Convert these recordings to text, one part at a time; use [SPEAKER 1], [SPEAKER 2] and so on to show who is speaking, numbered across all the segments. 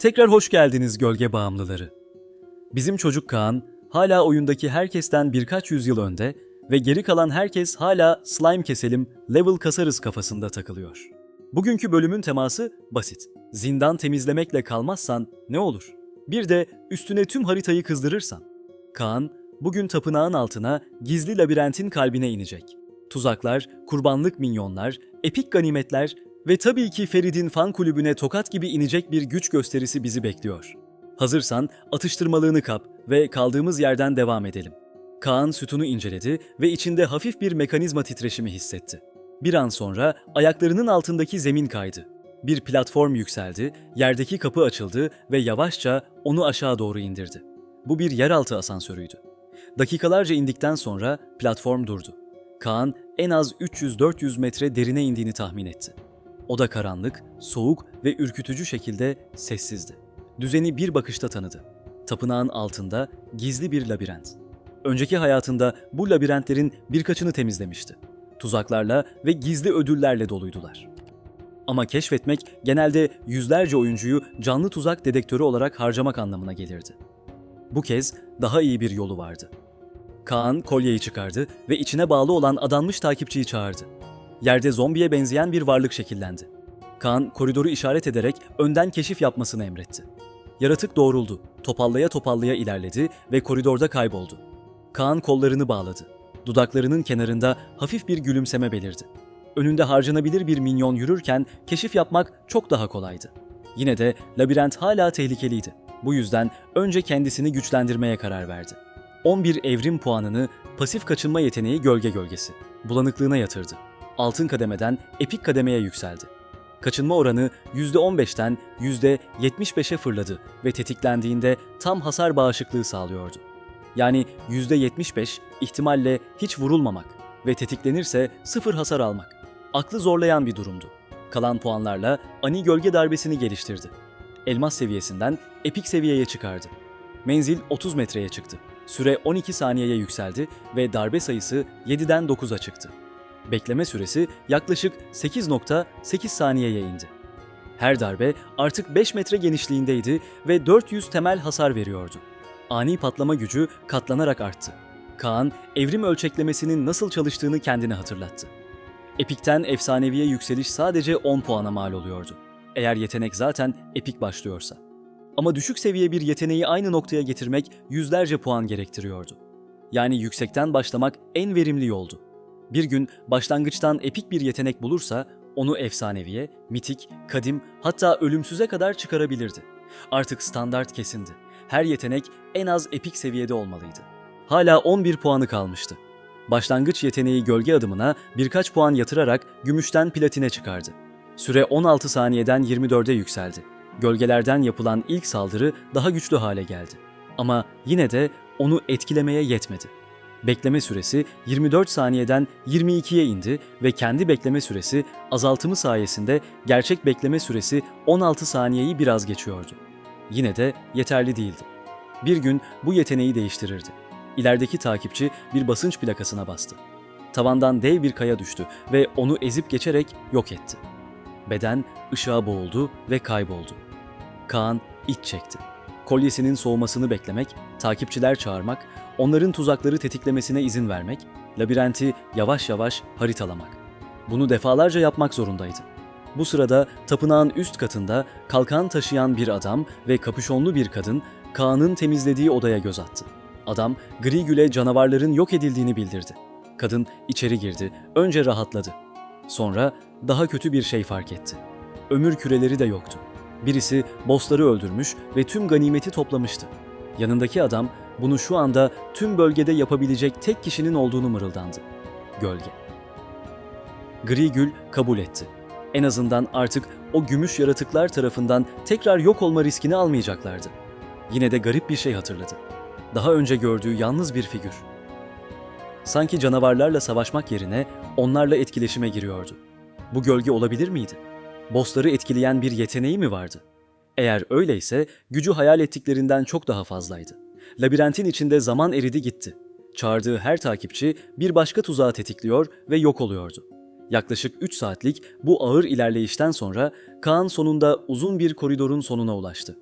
[SPEAKER 1] Tekrar hoş geldiniz gölge bağımlıları. Bizim çocuk Kaan hala oyundaki herkesten birkaç yüzyıl önde ve geri kalan herkes hala slime keselim, level kasarız kafasında takılıyor. Bugünkü bölümün teması basit. Zindan temizlemekle kalmazsan ne olur? Bir de üstüne tüm haritayı kızdırırsan. Kaan bugün tapınağın altına gizli labirentin kalbine inecek. Tuzaklar, kurbanlık minyonlar, epik ganimetler ve tabii ki Ferid'in fan kulübüne tokat gibi inecek bir güç gösterisi bizi bekliyor. Hazırsan atıştırmalığını kap ve kaldığımız yerden devam edelim. Kaan sütunu inceledi ve içinde hafif bir mekanizma titreşimi hissetti. Bir an sonra ayaklarının altındaki zemin kaydı. Bir platform yükseldi, yerdeki kapı açıldı ve yavaşça onu aşağı doğru indirdi. Bu bir yeraltı asansörüydü. Dakikalarca indikten sonra platform durdu. Kaan en az 300-400 metre derine indiğini tahmin etti. Oda karanlık, soğuk ve ürkütücü şekilde sessizdi. Düzeni bir bakışta tanıdı. Tapınağın altında gizli bir labirent. Önceki hayatında bu labirentlerin birkaçını temizlemişti. Tuzaklarla ve gizli ödüllerle doluydular. Ama keşfetmek genelde yüzlerce oyuncuyu canlı tuzak dedektörü olarak harcamak anlamına gelirdi. Bu kez daha iyi bir yolu vardı. Kaan kolyeyi çıkardı ve içine bağlı olan adanmış takipçiyi çağırdı. Yerde zombiye benzeyen bir varlık şekillendi. Kaan koridoru işaret ederek önden keşif yapmasını emretti. Yaratık doğruldu, topallaya topallaya ilerledi ve koridorda kayboldu. Kaan kollarını bağladı. Dudaklarının kenarında hafif bir gülümseme belirdi. Önünde harcanabilir bir minyon yürürken keşif yapmak çok daha kolaydı. Yine de labirent hala tehlikeliydi. Bu yüzden önce kendisini güçlendirmeye karar verdi. 11 evrim puanını pasif kaçınma yeteneği gölge gölgesi. Bulanıklığına yatırdı. Altın kademeden epik kademeye yükseldi. Kaçınma oranı %15'ten %75'e fırladı ve tetiklendiğinde tam hasar bağışıklığı sağlıyordu. Yani %75 ihtimalle hiç vurulmamak ve tetiklenirse sıfır hasar almak. Aklı zorlayan bir durumdu. Kalan puanlarla ani gölge darbesini geliştirdi. Elmas seviyesinden epik seviyeye çıkardı. Menzil 30 metreye çıktı. Süre 12 saniyeye yükseldi ve darbe sayısı 7'den 9'a çıktı. Bekleme süresi yaklaşık 8.8 saniyeye indi. Her darbe artık 5 metre genişliğindeydi ve 400 temel hasar veriyordu. Ani patlama gücü katlanarak arttı. Kaan, evrim ölçeklemesinin nasıl çalıştığını kendine hatırlattı. Epikten efsaneviye yükseliş sadece 10 puana mal oluyordu. Eğer yetenek zaten epik başlıyorsa. Ama düşük seviye bir yeteneği aynı noktaya getirmek yüzlerce puan gerektiriyordu. Yani yüksekten başlamak en verimli yoldu. Bir gün başlangıçtan epik bir yetenek bulursa onu efsaneviye, mitik, kadim hatta ölümsüze kadar çıkarabilirdi. Artık standart kesindi. Her yetenek en az epik seviyede olmalıydı. Hala 11 puanı kalmıştı. Başlangıç yeteneği gölge adımına birkaç puan yatırarak gümüşten platine çıkardı. Süre 16 saniyeden 24'e yükseldi. Gölgelerden yapılan ilk saldırı daha güçlü hale geldi. Ama yine de onu etkilemeye yetmedi. Bekleme süresi 24 saniyeden 22'ye indi ve kendi bekleme süresi azaltımı sayesinde gerçek bekleme süresi 16 saniyeyi biraz geçiyordu. Yine de yeterli değildi. Bir gün bu yeteneği değiştirirdi. İlerideki takipçi bir basınç plakasına bastı. Tavandan dev bir kaya düştü ve onu ezip geçerek yok etti. Beden ışığa boğuldu ve kayboldu. Kaan iç çekti. Kolyesinin soğumasını beklemek, takipçiler çağırmak, onların tuzakları tetiklemesine izin vermek, labirenti yavaş yavaş haritalamak. Bunu defalarca yapmak zorundaydı. Bu sırada tapınağın üst katında kalkan taşıyan bir adam ve kapüşonlu bir kadın Kaan'ın temizlediği odaya göz attı. Adam gri güle canavarların yok edildiğini bildirdi. Kadın içeri girdi, önce rahatladı. Sonra daha kötü bir şey fark etti. Ömür küreleri de yoktu. Birisi bossları öldürmüş ve tüm ganimeti toplamıştı. Yanındaki adam bunu şu anda tüm bölgede yapabilecek tek kişinin olduğunu mırıldandı. Gölge. Gri Gül kabul etti. En azından artık o gümüş yaratıklar tarafından tekrar yok olma riskini almayacaklardı. Yine de garip bir şey hatırladı. Daha önce gördüğü yalnız bir figür. Sanki canavarlarla savaşmak yerine onlarla etkileşime giriyordu. Bu gölge olabilir miydi? Bossları etkileyen bir yeteneği mi vardı? Eğer öyleyse gücü hayal ettiklerinden çok daha fazlaydı. Labirentin içinde zaman eridi gitti. Çağırdığı her takipçi bir başka tuzağı tetikliyor ve yok oluyordu. Yaklaşık 3 saatlik bu ağır ilerleyişten sonra Kaan sonunda uzun bir koridorun sonuna ulaştı.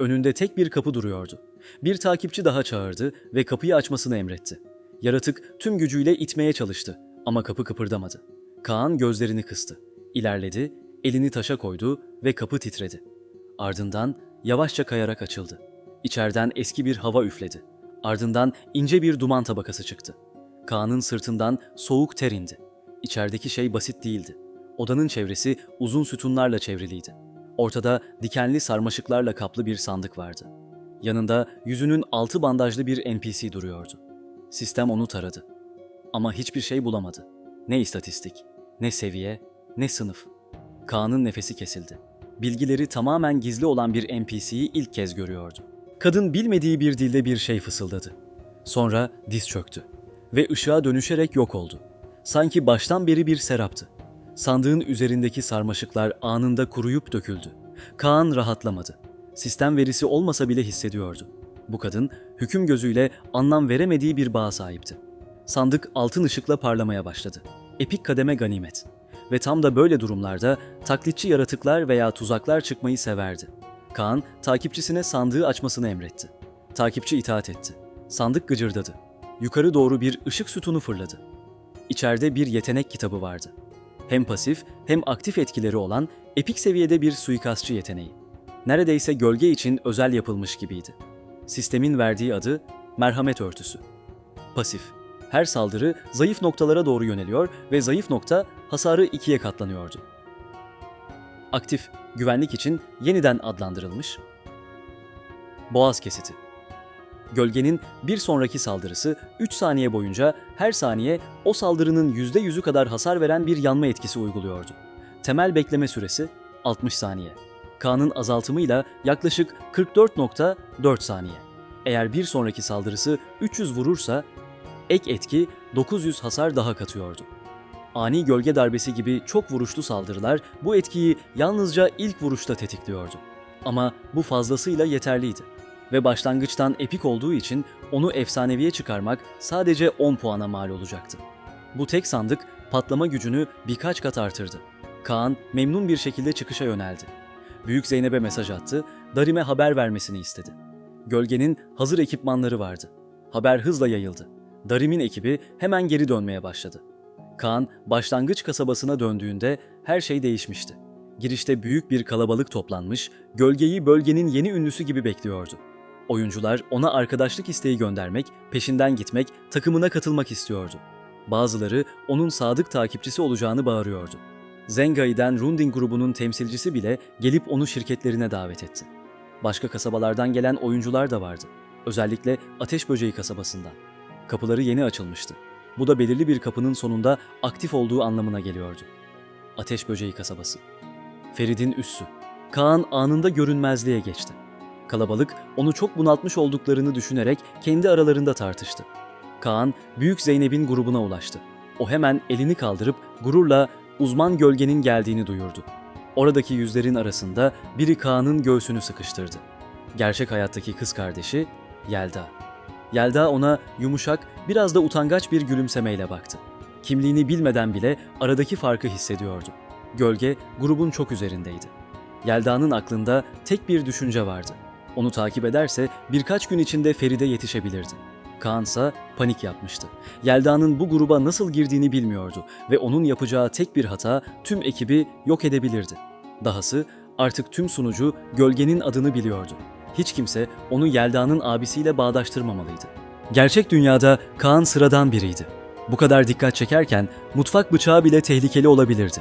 [SPEAKER 1] Önünde tek bir kapı duruyordu. Bir takipçi daha çağırdı ve kapıyı açmasını emretti. Yaratık tüm gücüyle itmeye çalıştı ama kapı kıpırdamadı. Kaan gözlerini kıstı. İlerledi, elini taşa koydu ve kapı titredi. Ardından yavaşça kayarak açıldı. İçeriden eski bir hava üfledi. Ardından ince bir duman tabakası çıktı. Kaan'ın sırtından soğuk ter indi. İçerideki şey basit değildi. Odanın çevresi uzun sütunlarla çevriliydi. Ortada dikenli sarmaşıklarla kaplı bir sandık vardı. Yanında yüzünün altı bandajlı bir NPC duruyordu. Sistem onu taradı. Ama hiçbir şey bulamadı. Ne istatistik, ne seviye, ne sınıf. Kaan'ın nefesi kesildi. Bilgileri tamamen gizli olan bir NPC'yi ilk kez görüyordu. Kadın bilmediği bir dilde bir şey fısıldadı. Sonra diz çöktü ve ışığa dönüşerek yok oldu. Sanki baştan beri bir seraptı. Sandığın üzerindeki sarmaşıklar anında kuruyup döküldü. Kaan rahatlamadı. Sistem verisi olmasa bile hissediyordu. Bu kadın hüküm gözüyle anlam veremediği bir bağa sahipti. Sandık altın ışıkla parlamaya başladı. Epik kademe ganimet. Ve tam da böyle durumlarda taklitçi yaratıklar veya tuzaklar çıkmayı severdi. Kaan takipçisine sandığı açmasını emretti. Takipçi itaat etti. Sandık gıcırdadı. Yukarı doğru bir ışık sütunu fırladı. İçeride bir yetenek kitabı vardı. Hem pasif hem aktif etkileri olan epik seviyede bir suikastçı yeteneği. Neredeyse gölge için özel yapılmış gibiydi. Sistemin verdiği adı merhamet örtüsü. Pasif. Her saldırı zayıf noktalara doğru yöneliyor ve zayıf nokta hasarı ikiye katlanıyordu. Aktif, güvenlik için yeniden adlandırılmış. Boğaz kesiti. Gölgenin bir sonraki saldırısı 3 saniye boyunca her saniye o saldırının %100'ü kadar hasar veren bir yanma etkisi uyguluyordu. Temel bekleme süresi 60 saniye. Kaan'ın azaltımıyla yaklaşık 44.4 saniye. Eğer bir sonraki saldırısı 300 vurursa ek etki 900 hasar daha katıyordu. Ani gölge darbesi gibi çok vuruşlu saldırılar bu etkiyi yalnızca ilk vuruşta tetikliyordu. Ama bu fazlasıyla yeterliydi. Ve başlangıçtan epik olduğu için onu efsaneviye çıkarmak sadece 10 puana mal olacaktı. Bu tek sandık patlama gücünü birkaç kat artırdı. Kaan memnun bir şekilde çıkışa yöneldi. Büyük Zeynep'e mesaj attı, Darim'e haber vermesini istedi. Gölgenin hazır ekipmanları vardı. Haber hızla yayıldı. Darim'in ekibi hemen geri dönmeye başladı. Kaan başlangıç kasabasına döndüğünde her şey değişmişti. Girişte büyük bir kalabalık toplanmış, gölgeyi bölgenin yeni ünlüsü gibi bekliyordu. Oyuncular ona arkadaşlık isteği göndermek, peşinden gitmek, takımına katılmak istiyordu. Bazıları onun sadık takipçisi olacağını bağırıyordu. Zengai'den Runding grubunun temsilcisi bile gelip onu şirketlerine davet etti. Başka kasabalardan gelen oyuncular da vardı. Özellikle Ateş Böceği kasabasından. Kapıları yeni açılmıştı. Bu da belirli bir kapının sonunda aktif olduğu anlamına geliyordu. Ateş Böceği kasabası. Ferid'in üssü. Kaan anında görünmezliğe geçti. Kalabalık onu çok bunaltmış olduklarını düşünerek kendi aralarında tartıştı. Kaan, Büyük Zeynep'in grubuna ulaştı. O hemen elini kaldırıp gururla uzman gölgenin geldiğini duyurdu. Oradaki yüzlerin arasında biri Kaan'ın göğsünü sıkıştırdı. Gerçek hayattaki kız kardeşi Yelda. Yelda ona yumuşak, biraz da utangaç bir gülümsemeyle baktı. Kimliğini bilmeden bile aradaki farkı hissediyordu. Gölge grubun çok üzerindeydi. Yelda'nın aklında tek bir düşünce vardı. Onu takip ederse birkaç gün içinde Feride yetişebilirdi. Kaan ise panik yapmıştı. Yelda'nın bu gruba nasıl girdiğini bilmiyordu ve onun yapacağı tek bir hata tüm ekibi yok edebilirdi. Dahası artık tüm sunucu gölgenin adını biliyordu. Hiç kimse onu Yelda'nın abisiyle bağdaştırmamalıydı. Gerçek dünyada Kaan sıradan biriydi. Bu kadar dikkat çekerken mutfak bıçağı bile tehlikeli olabilirdi.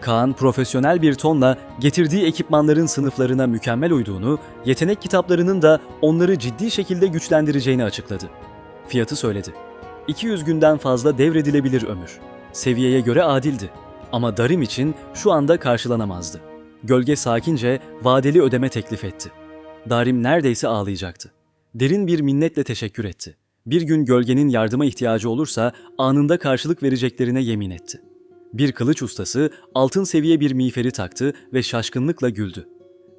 [SPEAKER 1] Kaan profesyonel bir tonla getirdiği ekipmanların sınıflarına mükemmel uyduğunu, yetenek kitaplarının da onları ciddi şekilde güçlendireceğini açıkladı. Fiyatı söyledi. 200 günden fazla devredilebilir ömür. Seviyeye göre adildi. Ama Darim için şu anda karşılanamazdı. Gölge sakince vadeli ödeme teklif etti. Darim neredeyse ağlayacaktı. Derin bir minnetle teşekkür etti. Bir gün gölgenin yardıma ihtiyacı olursa anında karşılık vereceklerine yemin etti. Bir kılıç ustası altın seviye bir miğferi taktı ve şaşkınlıkla güldü.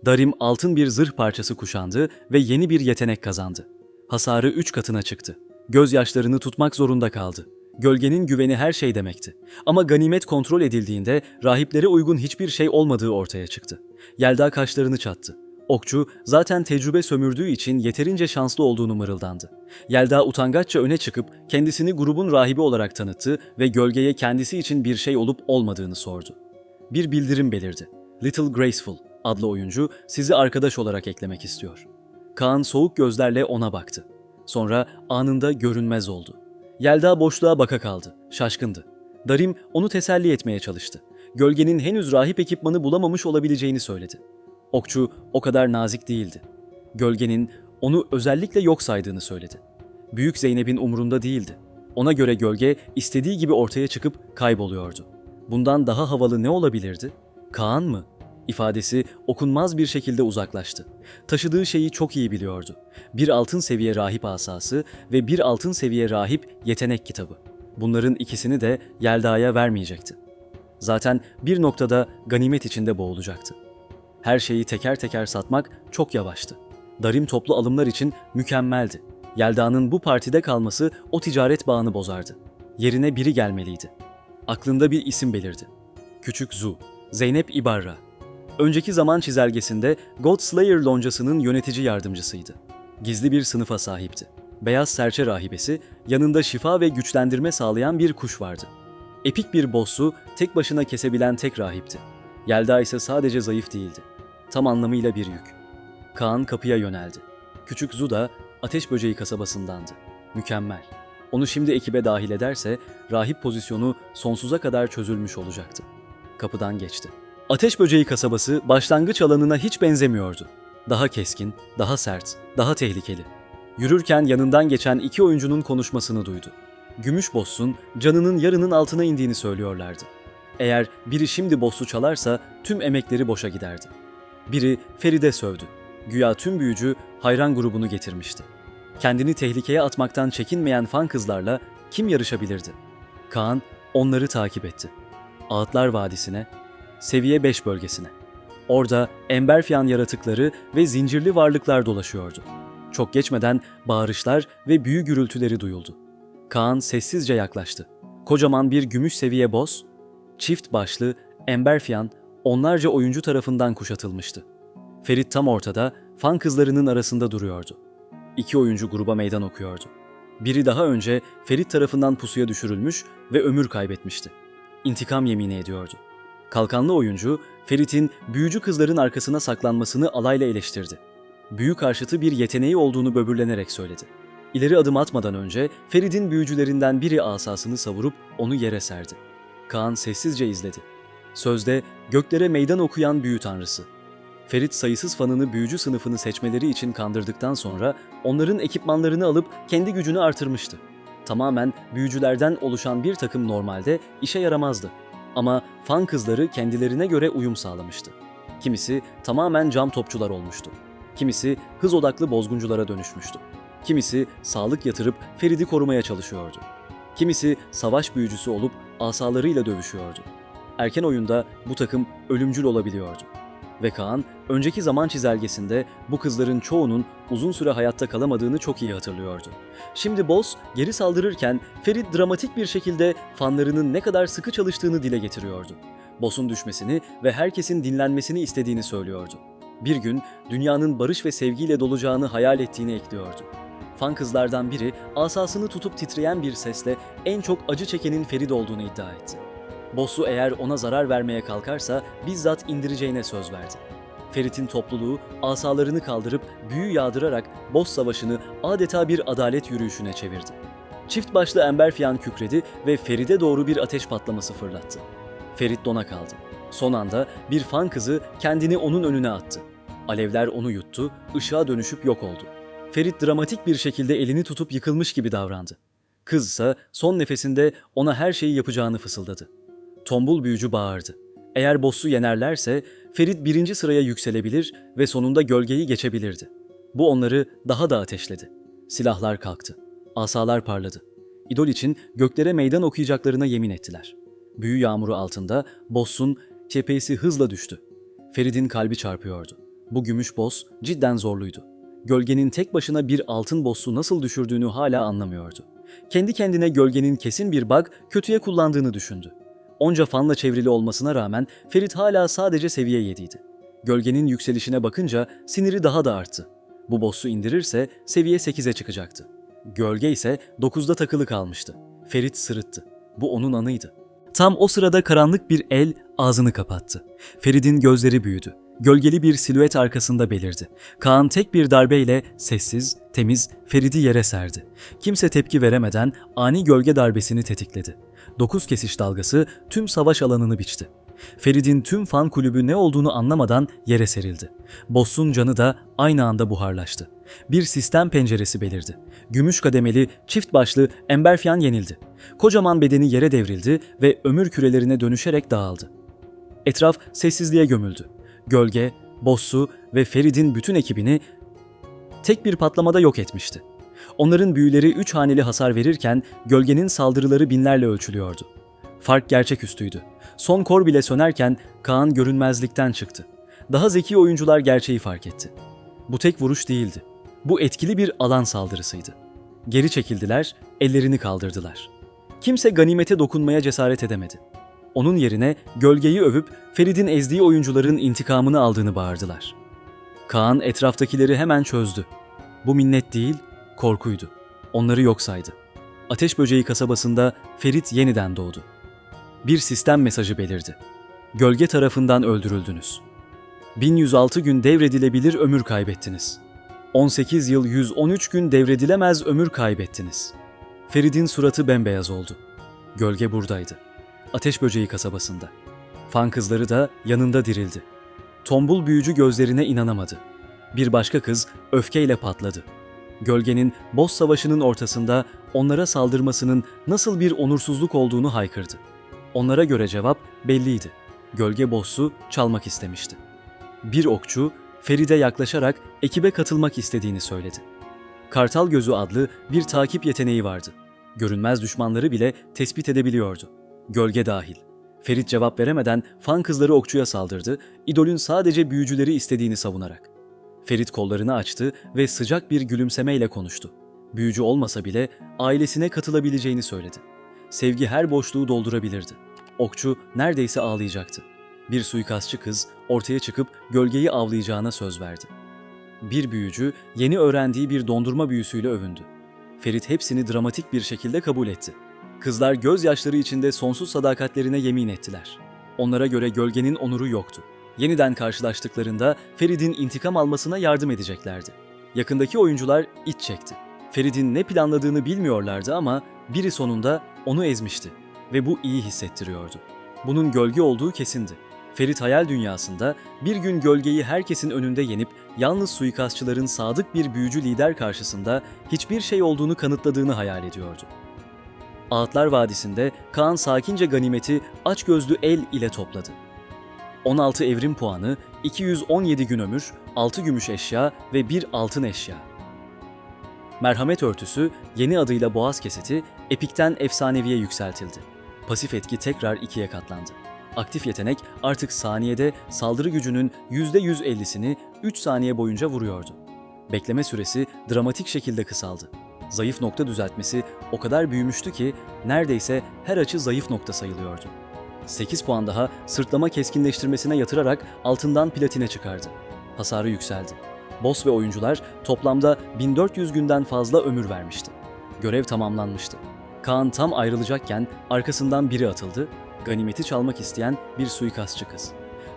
[SPEAKER 1] Darim altın bir zırh parçası kuşandı ve yeni bir yetenek kazandı. Hasarı üç katına çıktı. Gözyaşlarını tutmak zorunda kaldı. Gölgenin güveni her şey demekti. Ama ganimet kontrol edildiğinde rahiplere uygun hiçbir şey olmadığı ortaya çıktı. Yelda kaşlarını çattı. Okçu zaten tecrübe sömürdüğü için yeterince şanslı olduğunu mırıldandı. Yelda utangaçça öne çıkıp kendisini grubun rahibi olarak tanıttı ve gölgeye kendisi için bir şey olup olmadığını sordu. Bir bildirim belirdi. Little Graceful adlı oyuncu sizi arkadaş olarak eklemek istiyor. Kaan soğuk gözlerle ona baktı. Sonra anında görünmez oldu. Yelda boşluğa baka kaldı, şaşkındı. Darim onu teselli etmeye çalıştı. Gölgenin henüz rahip ekipmanı bulamamış olabileceğini söyledi. Okçu o kadar nazik değildi. Gölgenin onu özellikle yok saydığını söyledi. Büyük Zeynep'in umurunda değildi. Ona göre gölge istediği gibi ortaya çıkıp kayboluyordu. Bundan daha havalı ne olabilirdi? Kaan mı? İfadesi okunmaz bir şekilde uzaklaştı. Taşıdığı şeyi çok iyi biliyordu. Bir altın seviye rahip asası ve bir altın seviye rahip yetenek kitabı. Bunların ikisini de Yelda'ya vermeyecekti. Zaten bir noktada ganimet içinde boğulacaktı. Her şeyi teker teker satmak çok yavaştı. Darim toplu alımlar için mükemmeldi. Yelda'nın bu partide kalması o ticaret bağını bozardı. Yerine biri gelmeliydi. Aklında bir isim belirdi. Küçük Zu, Zeynep İbarra. Önceki zaman çizelgesinde God Slayer loncasının yönetici yardımcısıydı. Gizli bir sınıfa sahipti. Beyaz serçe rahibesi, yanında şifa ve güçlendirme sağlayan bir kuş vardı. Epik bir boss'u tek başına kesebilen tek rahipti. Yelda ise sadece zayıf değildi. Tam anlamıyla bir yük. Kaan kapıya yöneldi. Küçük Zu da ateş böceği kasabasındandı. Mükemmel. Onu şimdi ekibe dahil ederse rahip pozisyonu sonsuza kadar çözülmüş olacaktı. Kapıdan geçti. Ateş böceği kasabası başlangıç alanına hiç benzemiyordu. Daha keskin, daha sert, daha tehlikeli. Yürürken yanından geçen iki oyuncunun konuşmasını duydu. Gümüş Boss'un canının yarının altına indiğini söylüyorlardı. Eğer biri şimdi Boss'u çalarsa tüm emekleri boşa giderdi. Biri Feride sövdü. Güya tüm büyücü hayran grubunu getirmişti. Kendini tehlikeye atmaktan çekinmeyen fan kızlarla kim yarışabilirdi? Kaan onları takip etti. Ağıtlar Vadisi'ne, Seviye 5 bölgesine. Orada emberfyan yaratıkları ve zincirli varlıklar dolaşıyordu. Çok geçmeden bağırışlar ve büyü gürültüleri duyuldu. Kaan sessizce yaklaştı. Kocaman bir gümüş seviye boss, çift başlı, emberfyan, onlarca oyuncu tarafından kuşatılmıştı. Ferit tam ortada, fan kızlarının arasında duruyordu. İki oyuncu gruba meydan okuyordu. Biri daha önce Ferit tarafından pusuya düşürülmüş ve ömür kaybetmişti. İntikam yemini ediyordu. Kalkanlı oyuncu, Ferit'in büyücü kızların arkasına saklanmasını alayla eleştirdi. Büyü karşıtı bir yeteneği olduğunu böbürlenerek söyledi. İleri adım atmadan önce Ferit'in büyücülerinden biri asasını savurup onu yere serdi. Kaan sessizce izledi. Sözde göklere meydan okuyan büyü tanrısı. Ferit sayısız fanını büyücü sınıfını seçmeleri için kandırdıktan sonra onların ekipmanlarını alıp kendi gücünü artırmıştı. Tamamen büyücülerden oluşan bir takım normalde işe yaramazdı. Ama fan kızları kendilerine göre uyum sağlamıştı. Kimisi tamamen cam topçular olmuştu. Kimisi hız odaklı bozgunculara dönüşmüştü. Kimisi sağlık yatırıp Ferit'i korumaya çalışıyordu. Kimisi savaş büyücüsü olup asalarıyla dövüşüyordu. Erken oyunda bu takım ölümcül olabiliyordu. Ve Kaan, önceki zaman çizelgesinde bu kızların çoğunun uzun süre hayatta kalamadığını çok iyi hatırlıyordu. Şimdi Boss geri saldırırken Ferit dramatik bir şekilde fanlarının ne kadar sıkı çalıştığını dile getiriyordu. Boss'un düşmesini ve herkesin dinlenmesini istediğini söylüyordu. Bir gün dünyanın barış ve sevgiyle dolacağını hayal ettiğini ekliyordu. Fan kızlardan biri asasını tutup titreyen bir sesle en çok acı çekenin Ferit olduğunu iddia etti. Boss'u eğer ona zarar vermeye kalkarsa bizzat indireceğine söz verdi. Ferit'in topluluğu asalarını kaldırıp büyü yağdırarak boss savaşını adeta bir adalet yürüyüşüne çevirdi. Çift başlı Emberfiyan kükredi ve Ferit'e doğru bir ateş patlaması fırlattı. Ferit dona kaldı. Son anda bir fan kızı kendini onun önüne attı. Alevler onu yuttu, ışığa dönüşüp yok oldu. Ferit dramatik bir şekilde elini tutup yıkılmış gibi davrandı. Kız ise son nefesinde ona her şeyi yapacağını fısıldadı. Tombul büyücü bağırdı. Eğer boss'u yenerlerse Ferit birinci sıraya yükselebilir ve sonunda gölgeyi geçebilirdi. Bu onları daha da ateşledi. Silahlar kalktı. Asalar parladı. İdol için göklere meydan okuyacaklarına yemin ettiler. Büyü yağmuru altında boss'un cephesi hızla düştü. Ferit'in kalbi çarpıyordu. Bu gümüş boss cidden zorluydu. Gölgenin tek başına bir altın boss'u nasıl düşürdüğünü hala anlamıyordu. Kendi kendine gölgenin kesin bir bug kötüye kullandığını düşündü. Onca fanla çevrili olmasına rağmen Ferit hala sadece seviye 7'ydi. Gölgenin yükselişine bakınca siniri daha da arttı. Bu boss'u indirirse seviye 8'e çıkacaktı. Gölge ise 9'da takılı kalmıştı. Ferit sırıttı. Bu onun anıydı. Tam o sırada karanlık bir el ağzını kapattı. Ferit'in gözleri büyüdü. Gölgeli bir silüet arkasında belirdi. Kaan tek bir darbeyle sessiz, temiz Ferit'i yere serdi. Kimse tepki veremeden ani gölge darbesini tetikledi. Dokuz kesiş dalgası tüm savaş alanını biçti. Ferit'in tüm fan kulübü ne olduğunu anlamadan yere serildi. Boss'un canı da aynı anda buharlaştı. Bir sistem penceresi belirdi. Gümüş kademeli, çift başlı Emberfyan yenildi. Kocaman bedeni yere devrildi ve ömür kürelerine dönüşerek dağıldı. Etraf sessizliğe gömüldü. Gölge, Boss'u ve Ferid'in bütün ekibini tek bir patlamada yok etmişti. Onların büyüleri üç haneli hasar verirken gölgenin saldırıları binlerle ölçülüyordu. Fark gerçeküstüydü. Son kor bile sönerken Kaan görünmezlikten çıktı. Daha zeki oyuncular gerçeği fark etti. Bu tek vuruş değildi. Bu etkili bir alan saldırısıydı. Geri çekildiler, ellerini kaldırdılar. Kimse ganimete dokunmaya cesaret edemedi. Onun yerine gölgeyi övüp Ferid'in ezdiği oyuncuların intikamını aldığını bağırdılar. Kaan etraftakileri hemen çözdü. Bu minnet değil, korkuydu. Onları yok saydı. Ateş Böceği kasabasında Ferit yeniden doğdu. Bir sistem mesajı belirdi. Gölge tarafından öldürüldünüz. 1106 gün devredilebilir ömür kaybettiniz. 18 yıl 113 gün devredilemez ömür kaybettiniz. Ferit'in suratı bembeyaz oldu. Gölge buradaydı. Ateş Böceği kasabasında. Fan kızları da yanında dirildi. Tombul büyücü gözlerine inanamadı. Bir başka kız öfkeyle patladı. Gölgenin boss savaşının ortasında onlara saldırmasının nasıl bir onursuzluk olduğunu haykırdı. Onlara göre cevap belliydi. Gölge boss'u çalmak istemişti. Bir okçu Feride yaklaşarak ekibe katılmak istediğini söyledi. Kartal Gözü adlı bir takip yeteneği vardı. Görünmez düşmanları bile tespit edebiliyordu. Gölge dahil. Ferit cevap veremeden fan kızları okçuya saldırdı, idolün sadece büyücüleri istediğini savunarak. Ferit kollarını açtı ve sıcak bir gülümsemeyle konuştu. Büyücü olmasa bile ailesine katılabileceğini söyledi. Sevgi her boşluğu doldurabilirdi. Okçu neredeyse ağlayacaktı. Bir suikastçı kız ortaya çıkıp gölgeyi avlayacağına söz verdi. Bir büyücü yeni öğrendiği bir dondurma büyüsüyle övündü. Ferit hepsini dramatik bir şekilde kabul etti. Kızlar gözyaşları içinde sonsuz sadakatlerine yemin ettiler. Onlara göre gölgenin onuru yoktu. Yeniden karşılaştıklarında Ferid'in intikam almasına yardım edeceklerdi. Yakındaki oyuncular iç çekti. Ferid'in ne planladığını bilmiyorlardı ama biri sonunda onu ezmişti ve bu iyi hissettiriyordu. Bunun gölge olduğu kesindi. Ferit hayal dünyasında bir gün gölgeyi herkesin önünde yenip yalnız suikastçıların sadık bir büyücü lider karşısında hiçbir şey olduğunu kanıtladığını hayal ediyordu. Ağıtlar Vadisi'nde Kaan sakince ganimeti açgözlü el ile topladı. 16 evrim puanı, 217 gün ömür, 6 gümüş eşya ve 1 altın eşya. Merhamet örtüsü yeni adıyla boğaz keseti epikten efsaneviye yükseltildi. Pasif etki tekrar ikiye katlandı. Aktif yetenek artık saniyede saldırı gücünün %150'sini 3 saniye boyunca vuruyordu. Bekleme süresi dramatik şekilde kısaldı. Zayıf nokta düzeltmesi o kadar büyümüştü ki neredeyse her açı zayıf nokta sayılıyordu. 8 puan daha sırtlama keskinleştirmesine yatırarak altından platine çıkardı. Hasarı yükseldi. Boss ve oyuncular toplamda 1400 günden fazla ömür vermişti. Görev tamamlanmıştı. Kaan tam ayrılacakken arkasından biri atıldı, ganimeti çalmak isteyen bir suikastçı kız.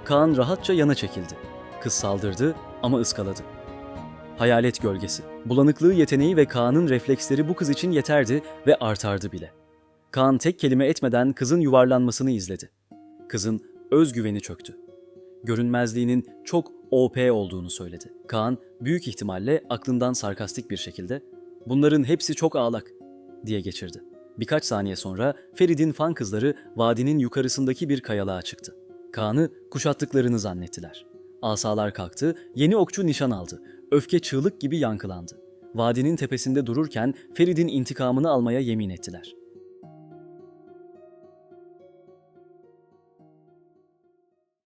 [SPEAKER 1] Kaan rahatça yana çekildi. Kız saldırdı ama ıskaladı. Hayalet gölgesi. Bulanıklığı yeteneği ve Kaan'ın refleksleri bu kız için yeterdi ve artardı bile. Kaan tek kelime etmeden kızın yuvarlanmasını izledi. Kızın özgüveni çöktü. Görünmezliğinin çok OP olduğunu söyledi. Kaan büyük ihtimalle aklından sarkastik bir şekilde "Bunların hepsi çok ağlak." diye geçirdi. Birkaç saniye sonra Ferid'in fan kızları vadinin yukarısındaki bir kayalığa çıktı. Kaan'ı kuşattıklarını zannettiler. Asalar kalktı, yeni okçu nişan aldı. Öfke çığlık gibi yankılandı. Vadinin tepesinde dururken Ferid'in intikamını almaya yemin ettiler.